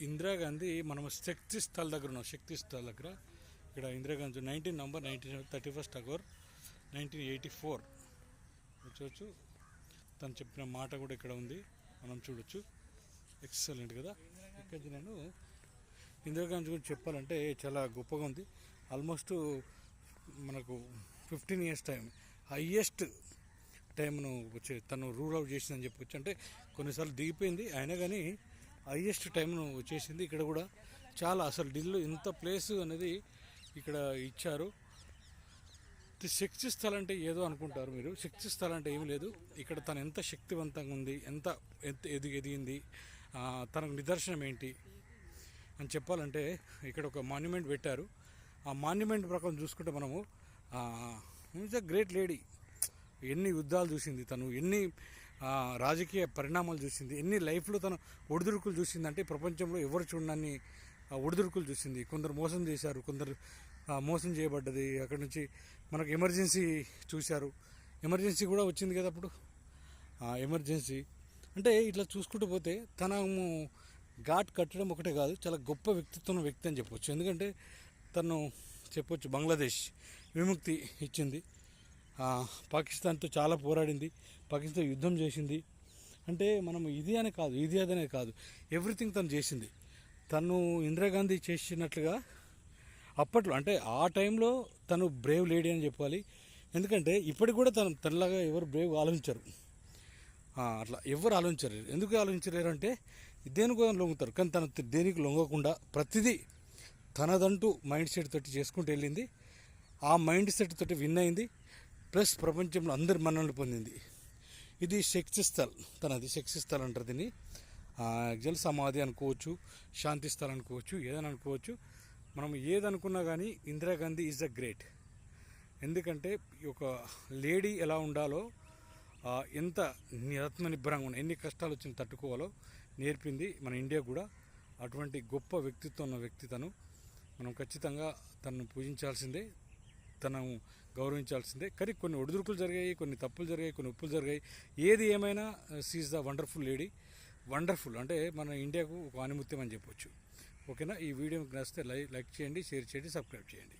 ఇందిరాగాంధీ మనం శక్తి స్థల్ దగ్గర ఉన్నాం శక్తి స్థల్ దగ్గర. ఇక్కడ Indira Gandhi nineteen number nineteen thirty first అగోర్ nineteen eighty four. చూడొచ్చు. తను చెప్పిన మాట కూడా ఇక్కడ ఉంది. మనం చూడొచ్చు. ఎక్సలెంట్ కదా. ఇక్కడ నేను ఇందిరాగాంధీ గురించి చెప్పాలంటే చాలా గొప్పగా ఉంది. ఆల్మోస్ట్ మనకు ఫిఫ్టీన్ ఇయర్స్ టైం హయ్యెస్ట్ టైంను వచ్చే తను రూల్ అవుట్ చేసిందని చెప్పొచ్చు. అంటే కొన్నిసార్లు దిగిపోయింది. అయినా కానీ హయ్యెస్ట్ టైంను వచ్చేసింది ఇక్కడ కూడా చాలా అసలు ఢిల్లీ ఇంత ప్లేస్ అనేది ఇక్కడ ఇచ్చారు. శక్తి స్థలం అంటే ఏదో అనుకుంటారు మీరు. శక్తి స్థలం అంటే ఏమీ లేదు. ఇక్కడ తను ఎంత శక్తివంతంగా ఉంది ఎంత ఎంత ఎది ఎదిగింది తనకు నిదర్శనం ఏంటి అని చెప్పాలంటే ఇక్కడ ఒక మాన్యుమెంట్ పెట్టారు. ఆ మాన్యుమెంట్ ప్రకారం చూసుకుంటే మనము ఈజ్ అ గ్రేట్ లేడీ ఎన్ని యుద్ధాలు చూసింది తను ఎన్ని రాజకీయ పరిణామాలు చూసింది. ఎన్ని లైఫ్లో తను ఒడిదుడుకులు చూసిందంటే ప్రపంచంలో ఎవరు చూడని ఒడిదుడుకులు చూసింది. కొందరు మోసం చేశారు కొందరు మోసం చేయబడ్డది. అక్కడి నుంచి మనకు ఎమర్జెన్సీ చూశారు. ఎమర్జెన్సీ కూడా వచ్చింది కదా అప్పుడు? ఎమర్జెన్సీ. అంటే ఇట్లా చూసుకుంటూ పోతే తనము ఘాట్ కట్టడం ఒకటే కాదు చాలా గొప్ప వ్యక్తిత్వం వ్యక్తి అని చెప్పొచ్చు. ఎందుకంటే తను చెప్పొచ్చు బంగ్లాదేశ్ విముక్తి ఇచ్చింది. పాకిస్తాన్తో చాలా పోరాడింది పాకిస్తాన్ యుద్ధం చేసింది. అంటే మనం ఇది అని కాదు ఇది అదనే కాదు ఎవ్రీథింగ్ తను చేసింది. తను ఇందిరాగాంధీ చేసినట్లుగా అప్పట్లో అంటే ఆ టైంలో తను బ్రేవ్ లేడీ అని చెప్పాలి. ఎందుకంటే ఇప్పటికి కూడా తను తనలాగా ఎవరు బ్రేవ్ ఆలోచించరు. అట్లా ఎవరు ఆలోచించరు. ఎందుకు ఆలోచించలేరు అంటే దేనికి లొంగుతారు? కానీ తను దేనికి లొంగకుండా ప్రతిదీ తనదంటూ మైండ్ సెట్ తోటి చేసుకుంటూ వెళ్ళింది. ఆ మైండ్ సెట్ తోటి విన్ అయింది. ప్లస్ ప్రపంచంలో అందరి మన్నలు పొందింది. ఇది శక్తి స్థల్. తనది శక్తి స్థల్ అంటారు దీన్ని. యాక్చువల్ సమాధి అనుకోవచ్చు శాంతి స్థల్ అనుకోవచ్చు ఏదని అనుకోవచ్చు. మనం ఏదనుకున్నా కానీ ఇందిరాగాంధీ ఈజ్ అ గ్రేట్. ఎందుకంటే ఒక లేడీ ఎలా ఉండాలో ఎంత రత్న నిబ్బరంగా ఉన్న ఎన్ని కష్టాలు వచ్చిన తట్టుకోవాలో నేర్పింది మన ఇండియా కూడా. అటువంటి గొప్ప వ్యక్తిత్వం ఉన్న వ్యక్తి తను. మనం ఖచ్చితంగా తనను పూజించాల్సిందే. తను గౌరవించాల్సిందే. కానీ కొన్ని ఒడిదుడుకులు జరిగాయి కొన్ని తప్పులు జరిగాయి కొన్ని ఉప్పులు జరిగాయి. ఏది ఏమైనా she's the wonderful lady wonderful అంటే మన ఇండియాకు ఒక ఆనిముత్యం అని చెప్పొచ్చు. ఓకేనా? ఈ వీడియో నచ్చితే లైక్ లైక్ చేయండి షేర్ చేయండి సబ్స్క్రైబ్ చేయండి.